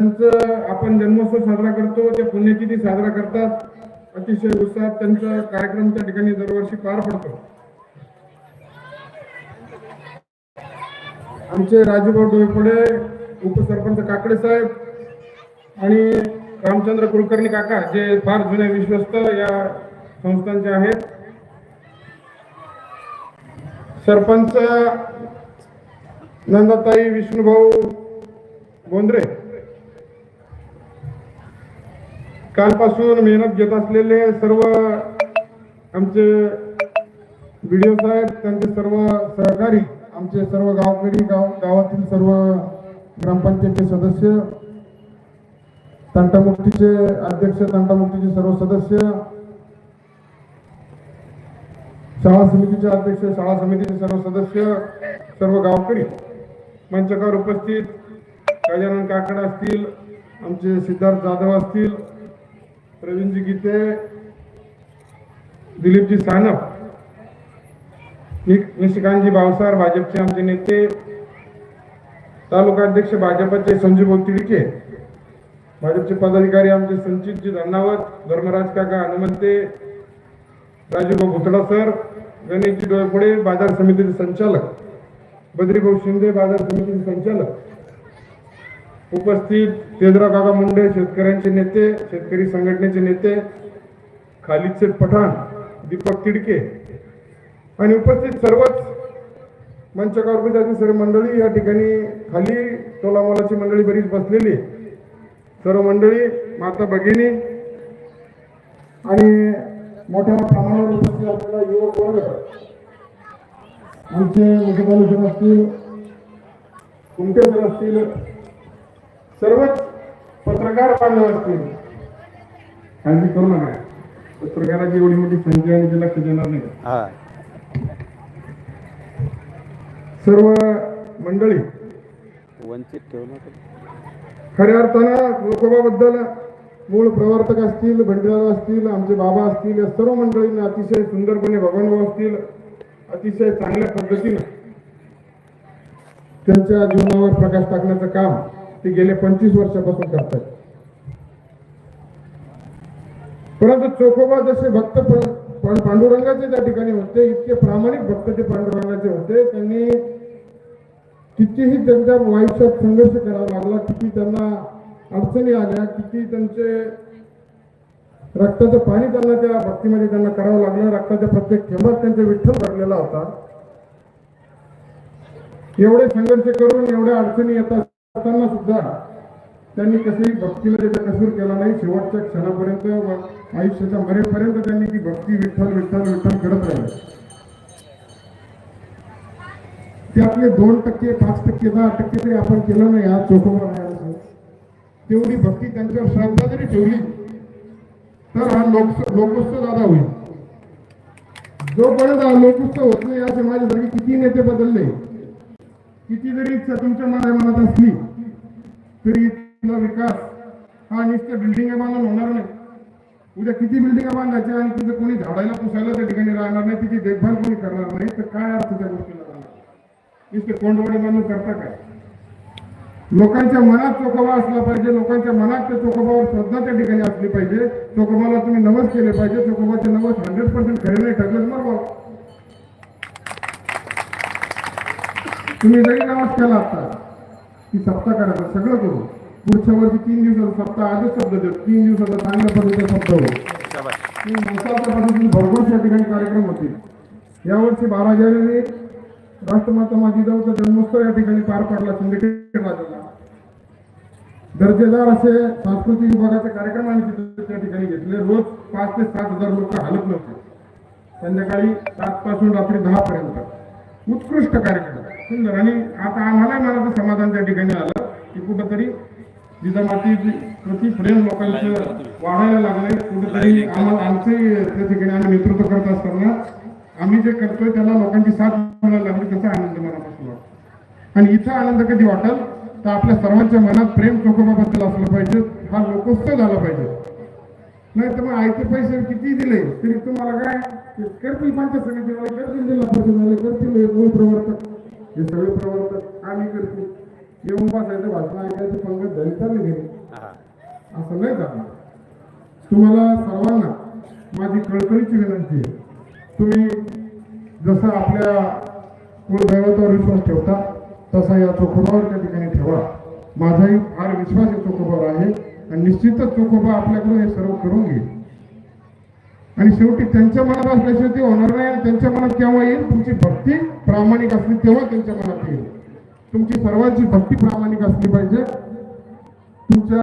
त्यांचं आपण जन्मोत्सव साजरा करतो त्या पुण्यतिथी साजरा करतात. अतिशय उत्साहात त्यांचा कार्यक्रम त्या ठिकाणी दरवर्षी पार पडतो. आमचे राजूभाऊ डोईपुढे उपसरपंच काकडे साहेब आणि रामचंद्र कुलकर्णी काका जे फार जुने विश्वस्त या संस्थांचे आहेत. सरपंच नंदाताई विष्णुभाऊ गोंद्रे कालपासून मेहनत घेत असलेले सर्व आमचे व्हिडिओ साहेब त्यांचे सर्व सहकारी आमचे सर्व गावकरी गाव गावातील सर्व ग्रामपंचायतचे सदस्य तंटामुक्तीचे अध्यक्ष तंटामुक्तीचे सर्व सदस्य शाळा समितीचे अध्यक्ष शाळा समितीचे सर्व सदस्य सर्व गावकरी मंचकावर उपस्थित गजानन काकड असतील आमचे सिद्धार्थ जाधव असतील प्रवीणजी गीते दिलीपजी सानप निशिकांतजी भावसार भाजपचे आमचे नेते तालुका अध्यक्ष भाजपचे संजीव तिडके भाजपचे पदाधिकारी आमचे संचितजी धन्नावत धर्मराज काका हनुमंते राजूभाऊ भुतडा सर गणेशजी डोळपुडे बाजार समितीचे संचालक बद्रीभाऊ शिंदे बाजार समितीचे संचालक उपस्थित तेजराव काका मुंडे शेतकऱ्यांचे नेते शेतकरी संघटनेचे नेते खालिदचे पठाण दीपक तिडके आणि उपस्थित सर्वच मंचकावर उपस्थित सर्व मंडळी या ठिकाणी खाली टोलामोलाची मंडळी बरीच बसलेली. सर्व मंडळी माता भगिनी आणि मोठ्या प्रमाणावर उपस्थित असलेला युवक वर्ग आमचे मुख्यपाल असतील कुमटे असतील सर्वच पत्रकार बांधव असतील. काळजी करू नका. पत्रकाराची एवढी मोठी संख्या आणि ते लक्ष देणार नाही. हा. सर्व मंडळी वंचित ठेवू नका. खऱ्या अर्थानं लोकोबाबद्दल मूळ प्रवर्तक असतील भंडारा असतील आमचे बाबा असतील या सर्व मंडळींना अतिशय सुंदरपणे भगवानभाऊ असतील अतिशय चांगल्या पद्धतीनं त्यांच्या जीवनावर प्रकाश टाकण्याचं काम ते गेले पंचवीस वर्षापासून करतात. परंतु चोखोबा जसे भक्त पांडुरंगाचे त्या ठिकाणी होते इतके प्रामाणिक भक्त ते पांडुरंगाचे होते त्यांनी कितीही त्यांच्या वायुष्यात संघर्ष करावा लागला किती त्यांना अडचणी आल्या किती त्यांचे रक्ताचं पाणी त्यांना त्या भक्तीमध्ये त्यांना करावं लागलं रक्ताच्या प्रत्येक थेंबात त्यांचा विठ्ठल भरलेला होता. एवढे संघर्ष करून एवढ्या अडचणी येतात असताना सुद्धा त्यांनी कसंही भक्तीमध्ये त्याचा कसूर केला नाही. शेवटच्या क्षणापर्यंत आयुष्याच्या मरेपर्यंत त्यांनी ती भक्ती विठ्ठल विठ्ठल विठ्ठल करत राहिले. त्यातले दोन टक्के पाच टक्के दहा टक्के तरी आपण केलं नाही. आज चोखोबा राहायला तेवढी भक्ती त्यांच्यावर श्रद्धा जरी ठेवली तर हा लोक लोकोत्सव दादा होईल. जोपर्यंत हा लोकोत्सव होत नाही असे माझ्यासारखे किती नेते बदलले किती जरी इच्छा तुमच्या माझ्या मनात असली तरी इथला विकास हा नुसतं बिल्डिंग बांधून होणार नाही. उद्या किती बिल्डिंग बांधायच्या आणि तिथे कोणी झाडायला पुसायला त्या ठिकाणी राहणार नाही तिची देखभाल कोणी करणार नाही तर काय अर्थ त्या गोष्टीला राहणार? नुसते कोंडवडे बांधून करता काय? लोकांच्या मनात चोखोबा असला पाहिजे लोकांच्या मनात त्या चोखोबावर श्रद्धा त्या ठिकाणी असली पाहिजे. चोखोबाला तुम्ही नवस केले पाहिजे चोखोबाचे नवस हंड्रेड पर्सेंट खरे नाही ठरले बरोबर. तुम्ही जरी नवाज केला असता की सप्ताह करायचा सगळं करू. पुढच्या वर्षी तीन दिवसाचा सप्ताह आजच शब्द देतो. तीन दिवसाचा चांगल्या पद्धतीचा शब्द होईल शाबास पद्धतीने भरपूर या ठिकाणी कार्यक्रम होतील यावर्षी बारा जानेवारी राष्ट्रमाता माजिजाऊचा जन्मोत्सव या ठिकाणी पार पडला राजाला दर्जेदार असे सांस्कृतिक विभागाचे कार्यक्रम आम्ही त्या ठिकाणी घेतले. रोज पाच ते सात हजार लोक हलत नव्हते. संध्याकाळी सात पासून रात्री दहा पर्यंत उत्कृष्ट कार्यक्रम. सुंदर. आणि आता आम्हाला मनाचं समाधान त्या ठिकाणी आलं की कुठंतरी जिजामातीची प्रति प्रेम लोकांचं वाढायला लागलंय. कुठेतरी आम्हाला आमचंही त्या ठिकाणी आम्ही नेतृत्व करत असताना आम्ही जे करतोय त्याला लोकांची साथ मिळायला लागली त्याचा आनंद मनापासून वाटतो. आणि इथं आनंद कधी वाटेल? तर आपल्या सर्वांच्या मनात प्रेम चोकोबाबद्दल असलं पाहिजे. हा लोकोत्सव झाला पाहिजे. नाही तर मग आयते पैसे किती दिले तरी तुम्हाला काय? करतील पंचायत समितीवाले करतील जिल्हा परिषद करतील प्रवर्तक हे सगळे प्रवर्तक आम्ही करतील. येऊन बसायचं भाषण ऐकायचं पंगत धरी चालली गेली हा. असं नाही झालं तुम्हाला सर्वांना माझी कळकळीची विनंती आहे. तुम्ही जसं आपल्या कुलदैवतावर विश्वास ठेवता तसा या चोखोबावर त्या ठिकाणी ठेवा. माझाही फार विश्वास या चोखोबावर आहे आणि निश्चितच चोखोबा आपल्याकडून हे सर्व करून घेईल. आणि शेवटी त्यांच्या मनात असल्याशिवाय ते होणार नाही आणि त्यांच्या मनात केव्हा येईल? तुमची भक्ती प्रामाणिक असली तेव्हा त्यांच्या मनात येईल. तुमची सर्वांची भक्ती प्रामाणिक असली पाहिजे तुमच्या